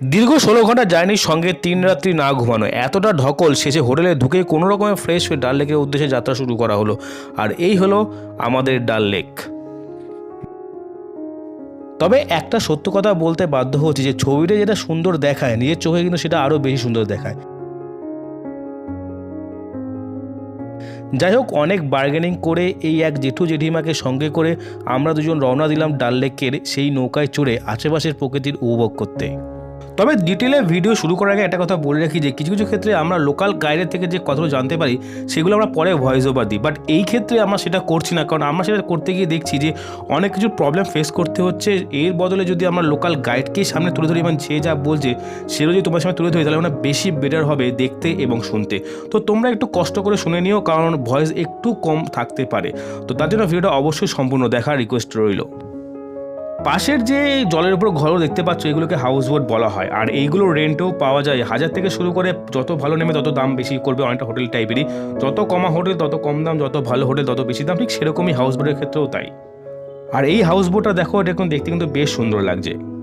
দীর্ঘ ষোলো ঘণ্টা জার্নির সঙ্গে তিন রাত্রি না ঘুমানো এতটা ঢকল, শেষে হোটেলে ঢুকে কোনো রকমের ফ্রেশ হয়ে ডাল লেকের উদ্দেশ্যে যাত্রা শুরু করা হলো। আর এই হলো আমাদের ডাল লেক। তবে একটা সত্য কথা বলতে বাধ্য হচ্ছে যে, ছবিটা যেটা সুন্দর দেখায়, নিজের চোখে কিন্তু সেটা আরও বেশি সুন্দর দেখায়। যাই হোক, অনেক বার্গেনিং করে এই এক জেঠু জেঠিমাকে সঙ্গে করে আমরা দুজন রওনা দিলাম ডাল লেকের সেই নৌকায় চড়ে আশেপাশের প্রকৃতির উপভোগ করতে। তবে ডিটেলে ভিডিও শুরু করার আগে একটা কথা বলে রাখি যে কিছু কিছু ক্ষেত্রে আমরা লোকাল গাইডের থেকে যে কথাগুলো জানতে পারি, সেগুলো আমরা পরে ভয়েস ওভার দিই। বাট এই ক্ষেত্রে আমরা সেটা করছি না, কারণ আমরা সেটা করতে গিয়ে দেখছি যে অনেক কিছু প্রবলেম ফেস করতে হচ্ছে। এর বদলে যদি আমরা লোকাল গাইডকেই সামনে তুলে ধরি এবং সে যা বলছে সেটা যদি তোমার সামনে তুলে ধরি, তাহলে আমরা বেশি বেটার হবে দেখতে এবং শুনতে। তো তোমরা একটু কষ্ট করে শুনে নিও, কারণ ভয়েস একটু কম থাকতে পারে। তো তার জন্য ভিডিওটা অবশ্যই সম্পূর্ণ দেখার রিকোয়েস্ট রইল। পাশের যে জলের উপর ঘরও দেখতে পাচ্ছ, এগুলোকে হাউস বোট বলা হয়। আর এইগুলো রেন্টও পাওয়া যায়। হাজার থেকে শুরু করে যত ভালো নেমে তত দাম বেশি করবে অনেকটা হোটেল টাইপেরই যত কমা হোটেল তত কম দাম, যত ভালো হোটেল তত বেশি দাম। ঠিক সেরকমই হাউস বোটের ক্ষেত্রেও তাই। আর এই হাউস বোটটা দেখো, এটা এখন দেখতে কিন্তু বেশ সুন্দর লাগছে।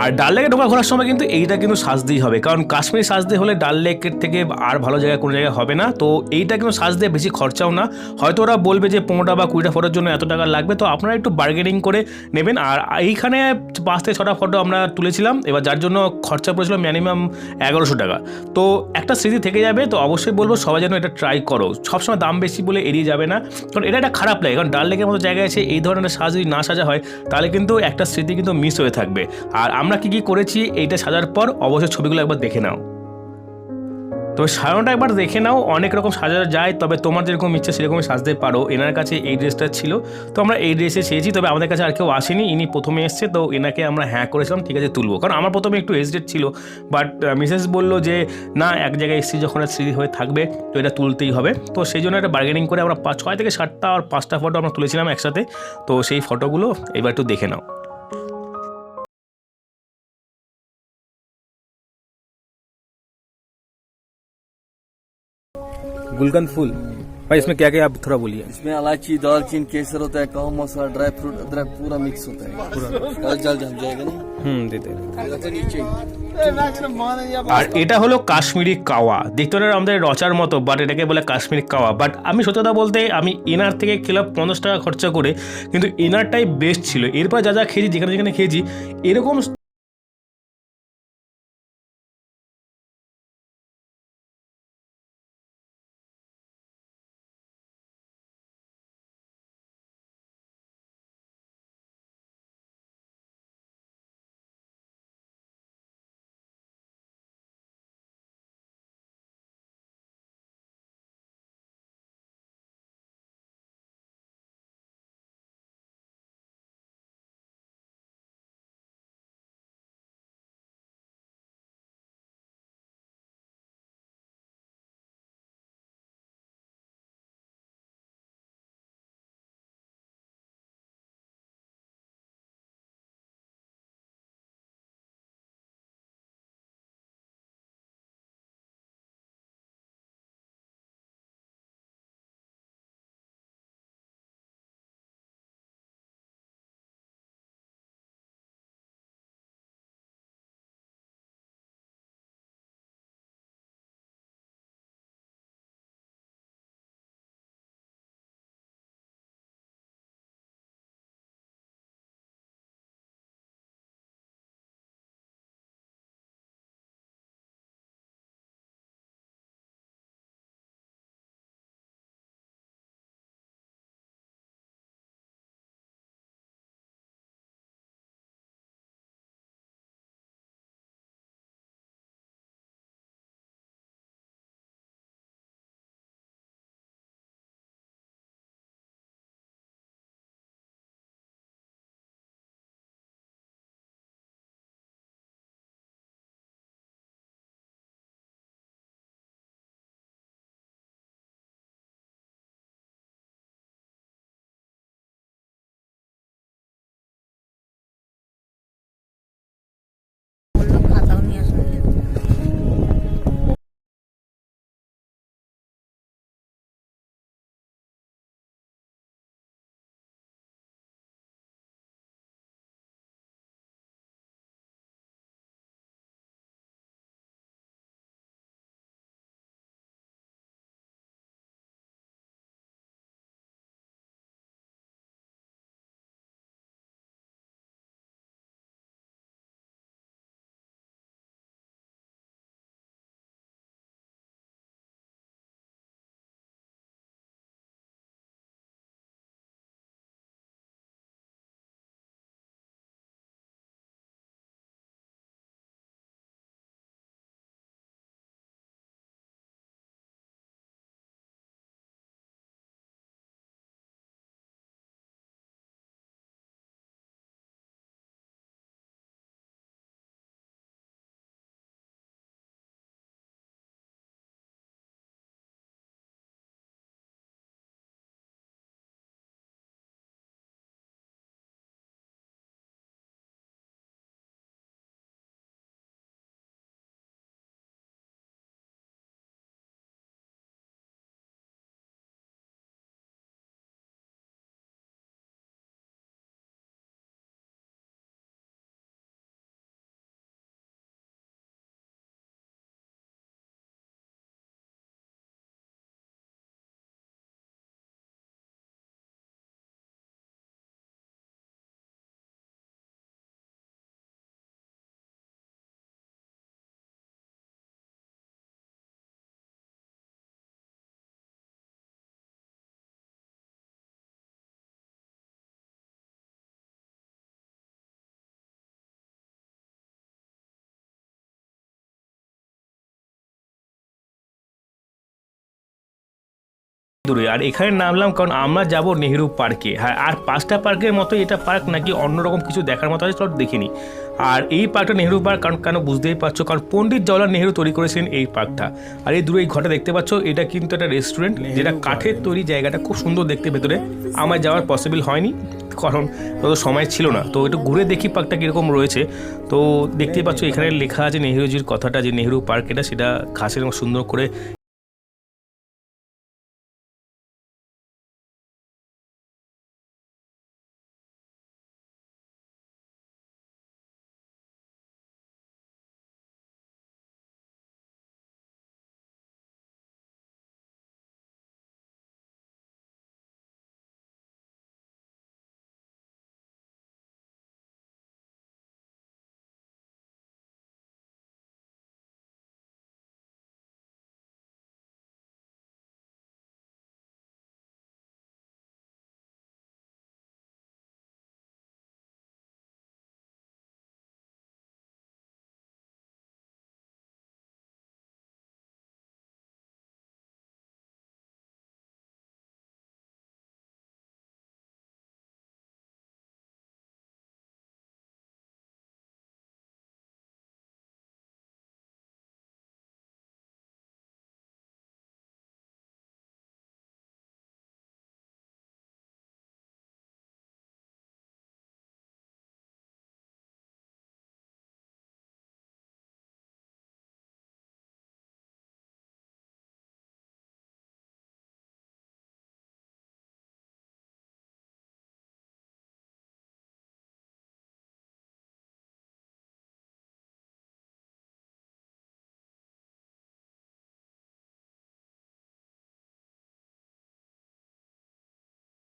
আর ডাল লেকে ঢোকা ঘোরার সময় কিন্তু এইটা কিন্তু সাজতেই হবে। কারণ কাশ্মীরি সাজতে হলে ডাল লেকের থেকে আর ভালো জায়গায় কোনো জায়গায় হবে না। তো এইটা কিন্তু সাজতে বেশি খরচাও না। হয়তো ওরা বলবে যে পনেরোটা বা কুড়িটা ফটোর জন্য এত টাকা লাগবে। তো আপনারা একটু বার্গেনিং করে নেবেন। আর এইখানে পাঁচ থেকে ছটা ফটো আমরা তুলেছিলাম। এবার যার জন্য খরচা পড়েছিল মিনিমাম এগারোশো টাকা। তো একটা স্মৃতি থেকে যাবে। তো অবশ্যই বলব সবাই যেন এটা ট্রাই করো। সবসময় দাম বেশি বলে এড়িয়ে যাবে না। কারণ এটা একটা খারাপ লাগে। কারণ ডাল লেকের মতো জায়গায় আছে এই ধরনের সাজ যদি না সাজা হয়, তাহলে কিন্তু একটা স্মৃতি কিন্তু মিস হয়ে থাকবে। আর আমরা কি কি করেছি এইটা সাজার পর অবশ্যই ছবিগুলো একবার দেখে নাও। তবে সাজানোটা একবার দেখে নাও, অনেক রকম সাজানো যায়, তবে তোমার যেরকম ইচ্ছে সেরকমই সাজতে পারো। এনার কাছে এই ড্রেসটা ছিল, তো আমরা এই ড্রেসে চেয়েছি, তবে আমাদের কাছে আর কেউ আসেনি, ইনি প্রথমে এসছে, তো এনাকে আমরা হ্যাঁ করেছিলাম, ঠিক আছে, তুলবো। কারণ আমার প্রথমে একটু হেজিটেট ছিল বাট মিসেস বলল যে, না, এক জায়গায় এসছি যখন স্মৃতি হয়ে থাকবে, তো এটা তুলতেই হবে। তো সেই জন্য একটা বার্গেনিং করে আমরা ছয় থেকে সাতটা আর পাঁচটা ফটো আমরা তুলেছিলাম একসাথে, তো সেই ফটোগুলো এবার একটু দেখে নাও। गुलकंद फूल भाई इसमें क्या क्या आप थोड़ा बोलिए इसमें इलायची दालचीनी केसर होता है काव मसाला ड्राई फ्रूट अदरक पूरा मिक्स होता है पूरा जल जम जाएगा ना হুম দিতে अच्छा, नीचे আর এটা হলো কাশ্মীরি কাওয়া দেখতে হলে আমাদের রচার মতো বাট এটাকে বলে কাশ্মীরি কাওয়া বাট আমি সত্যি কথা বলতে আমি এনার থেকে খেলাম পঞ্চাশ টাকা খরচা করে কিন্তু এনারটাই বেস্ট ছিল এরপর যা যা খেয়েছি যেখানে যেখানে খেয়েছি এরকম দূরে। আর এখানে নামলাম কারণ আমরা যাব নেহেরু পার্কে। হ্যাঁ আর পাঁচটা পার্কের মতো এটা পার্ক নাকি অন্যরকম কিছু দেখার মতো আছে চট দেখিনি। আর এই পার্কটা নেহেরু পার্ক কারণ কেন বুঝতেই পারছ? কারণ পণ্ডিত জওয়াহরলাল নেহেরু তৈরি করেছেন এই পার্কটা। আর এই দূরে এই ঘরটা দেখতে পাচ্ছ এটা কিন্তু একটা রেস্টুরেন্ট যেটা কাঠের তৈরি জায়গাটা খুব সুন্দর দেখতে ভেতরে। আমার যাওয়ার পসিবল হয়নি কারণ তত সময় ছিল না। তো একটু ঘুরে দেখি পার্কটা কীরকম রয়েছে। তো দেখতেই পাচ্ছ এখানে লেখা আছে নেহেরুজির কথাটা যে নেহেরু পার্ক এটা সেটা ঘাসের সুন্দর করে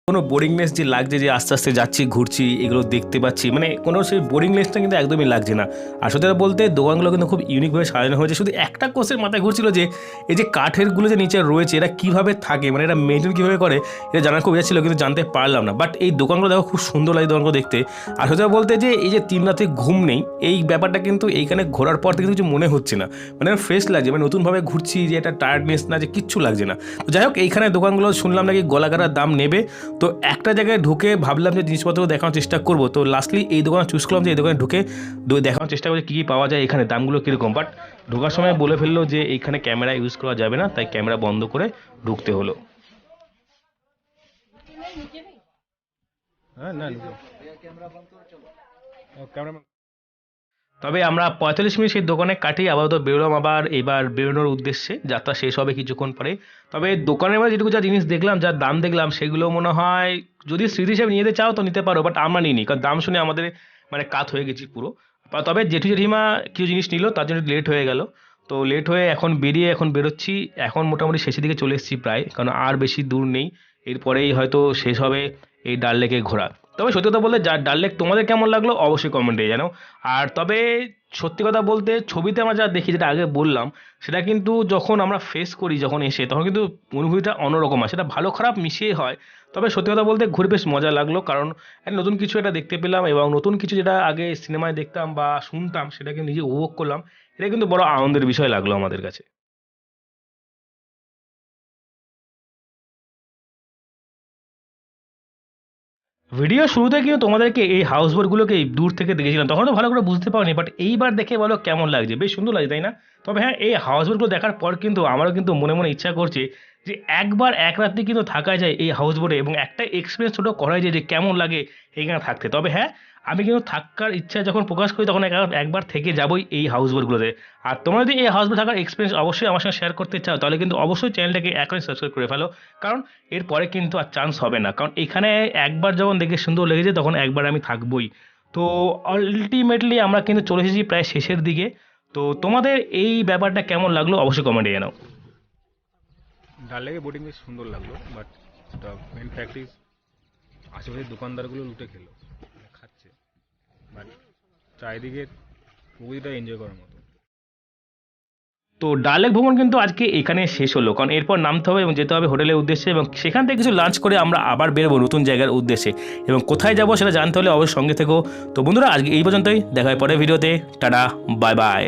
কোনো বোরিংনেস যে লাগছে যে আস্তে আস্তে যাচ্ছি, ঘুরছি, এগুলো দেখতে পাচ্ছি মানে কোনো সেই বোরিংনেসটা কিন্তু একদমই লাগছে না। আর সত্যি বলতে, দোকানগুলো কিন্তু খুব ইউনিকভাবে সাজানো হয়েছে। শুধু একটা কোষের মাথায় ঘুরছিল যে, এই যে কাঠেরগুলো যে নিচে রয়েছে, এরা কীভাবে থাকে মানে এরা মেনটেন কীভাবে করে, এটা জানার খুব ইচ্ছা ছিল, কিন্তু জানতে পারলাম না। বাট এই দোকানগুলো দেখো খুব সুন্দর লাগে দোকানগুলো দেখতে। আর সত্যি বলতে যে, এই যে তিন রাতে ঘুম নেই, এই ব্যাপারটা কিন্তু এইখানে ঘোরার পর থেকে কিছু মনে হচ্ছে না। মানে ফ্রেশ লাগছে মানে নতুনভাবে ঘুরছি, যে একটা টায়ার্ডনেস না, যে কিচ্ছু লাগছে না। তো যাই হোক, এইখানে দোকানগুলো শুনলাম নাকি গলাগাড়ার দাম নেবে। তো একটা জায়গায় ঢুকে ভাবলাম যে জিনিসপত্র দেখানোর চেষ্টা করব। তো লাস্টলি এই দোকানে চুজ করলাম যে এই দোকানে ঢুকে দু- দেখানোর চেষ্টা করছি কী কী পাওয়া যায় এখানে দামগুলো কীরকম। বাট ঢোকার সময় বলে ফেলল যে এইখানে ক্যামেরা ইউজ করা যাবে না তাই ক্যামেরা বন্ধ করে ঢুকতে হলো। হ্যাঁ না তবে আমরা পঁয়তাল্লিশ মিনিট সেই দোকানে কাটিয়ে আপাতত বেরোলাম আবার এবার বেরোনোর উদ্দেশ্যে। যাত্রা শেষ হবে কিছুক্ষণ পরে। তবে দোকানের মধ্যে যেটুকু যা জিনিস দেখলাম, যা দাম দেখলাম, সেগুলো মনে হয় যদি স্মৃতি হিসেবে নিয়ে যেতে চাও তো নিতে পারো বাট আমরা নিইনি, কারণ দাম শুনে আমাদের মানে কাত হয়ে গেছি পুরো। তবে জেঠু জেঠিমা কিছু জিনিস নিল, তার জন্য লেট হয়ে গেল। তো লেট হয়ে এখন বেরিয়ে এখন বেরোচ্ছি। এখন মোটামুটি শেষের দিকে চলে এসেছি প্রায়, কারণ আর বেশি দূর নেই। এরপরেই হয়তো শেষ হবে এই ডাল লেকে ঘোরা তবে সত্যি কথা বলতে যা ডাল লেক তোমাদের কেমন লাগল অবশ্যই কমেন্টে জানো আর তবে সত্যি কথা বলতে ছবিতে আমরা যা দেখি যেটা আগে বললাম, সেটা কিন্তু যখন আমরা ফেস করি, যখন এসে, তখন কিন্তু অনুভূতিটা অন্যরকম হয়। সেটা ভালো খারাপ মিশিয়ে হয়। তবে সত্যি কথা বলতে ঘুরে বেশ মজা লাগল কারণ নতুন কিছু এটা দেখতে পেলাম এবং নতুন কিছু যেটা আগে সিনেমায় দেখতাম বা শুনতাম, সেটাকে নিজে উপভোগ করলাম, এটা কিন্তু বড় আনন্দের বিষয় লাগল আমাদের কাছে। ভিডিও শুরুতে কিন্তু তোমাদেরকে এই হাউস বোটগুলোকে দূর থেকে দেখেছিলাম তখন তো ভালো করে বুঝতে পারিনি বাট এইবার দেখে বলো কেমন লাগছে। বেশ সুন্দর লাগছে, তাই না? তবে হ্যাঁ এই হাউস বোটগুলো দেখার পর কিন্তু আমারও কিন্তু মনে মনে ইচ্ছা করছে যে একবার এক রাত্রি কিন্তু থাকা যায় এই হাউস বোটে এবং একটা এক্সপিরিয়েন্স ছোটো করা যায় যে কেমন লাগে এখানে থাকতে। তবে হ্যাঁ আমি কিন্তু থাকার ইচ্ছা যখন প্রকাশ করি তখন এক- একবার থেকে যাবই এই হাউস বোটগুলোতে আর তোমরা যদি এই হাউস বোট থাকার এক্সপিরিয়েন্স অবশ্যই আমার সঙ্গে শেয়ার করতে চাও, তাহলে কিন্তু অবশ্যই চ্যানেলটাকে এখনই সাবস্ক্রাইব করে ফেলো। কারণ এরপরে কিন্তু আর চান্স হবে না। কারণ এখানে একবার যখন দেখে সুন্দর লেগেছে, তখন একবার আমি থাকবই। তো আলটিমেটলি আমরা কিন্তু চলে এসেছি প্রায় শেষের দিকে। তো তোমাদের এই ব্যাপারটা কেমন লাগল অবশ্যই কমেন্টে জানাও। ডাল লেগে বোটিং বেশ সুন্দর লাগল বাট মেন ফ্যাক্ট ইজ দোকানদারগুলো লুটে খেলো। বাট চারিদিকে প্রকৃতিটা এনজয় করার মতো। তো ডালেক ভ্রমণ কিন্তু আজকে এখানে শেষ হলো, কারণ এরপর নামতে হবে এবং যেতে হবে হোটেলের উদ্দেশ্যে এবং সেখান থেকে কিছু লাঞ্চ করে আমরা আবার বেরোবো নতুন জায়গার উদ্দেশ্যে। এবং কোথায় যাব সেটা জানতে হলে অবশ্যই সঙ্গে থেকো। তো বন্ধুরা, আজকে এই পর্যন্তই। দেখা হয় পরের ভিডিওতে। Tata bye bye